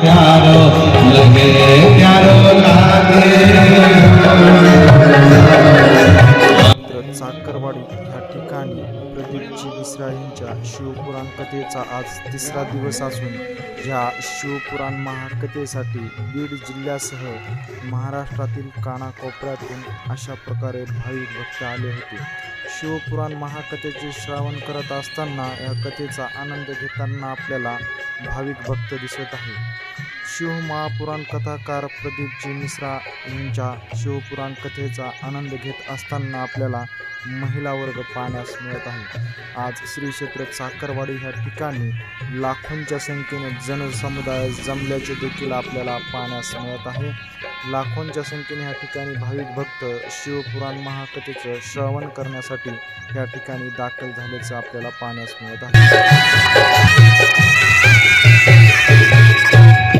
प्यारो लगे शंकरवाडी ह्या ठिकाणी प्रदीपजी मिश्रा यांच्या शिवपुराण कथेचा आज तिसरा दिवस असून ह्या शिवपुराण महाकथेसाठी बीड जिल्ह्यासह महाराष्ट्रातील कानाकोपऱ्यातून अशा प्रकारे भाविक भक्त आले होते. शिवपुराण महाकथेचे श्रावण करत असताना या कथेचा आनंद घेताना आपल्याला भाविक भक्त दिसत आहे शिवमहापुराण कथाकार प्रदीपजी मिश्रा यांच्या शिवपुराण कथेचा आनंद घेत असताना आपल्याला महिला वर्ग पाहण्यास मिळत आहे. आज श्री क्षेत्र साखरवाडी ह्या ठिकाणी लाखोंच्या संख्येने जनसमुदाय जमल्याचे देखील आपल्याला पाहण्यास मिळत आहे. लाखोंच्या संख्येने ह्या ठिकाणी भाविक भक्त शिवपुराण महाकथेचं श्रवण करण्यासाठी या ठिकाणी दाखल झाल्याचं आपल्याला पाहण्यास मिळत आहे.